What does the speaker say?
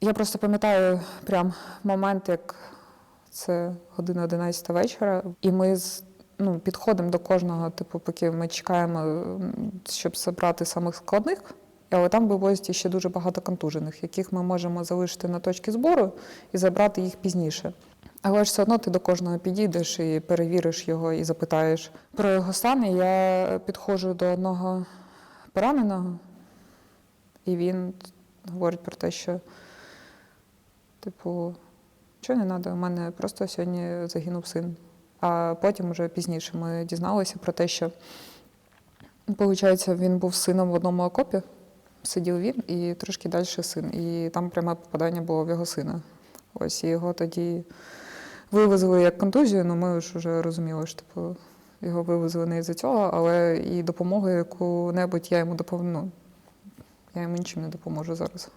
Я просто пам'ятаю прям момент, як це година 11 вечора, і ми з- ну, підходимо до кожного, типу, поки ми чекаємо, щоб забрати самих складних. Але там вивозять ще дуже багато контужених, яких ми можемо залишити на точці збору і забрати їх пізніше. Але ж все одно ти до кожного підійдеш і перевіриш його і запитаєш про його стан. І я підходжу до одного пораненого, і він говорить про те, що, типу, що не треба, у мене просто сьогодні загинув син. А потім, вже пізніше, ми дізналися про те, що, виходить, він був сином в одному окопі, сидів він і трошки далі син. І там пряме попадання було в його сина. Ось і його тоді вивезли як контузію, ну ми ж вже розуміли, що типу, його вивезли не із-за цього, але і допомогу яку-небудь я йому допомогу. Ну, я йому нічим не допоможу зараз.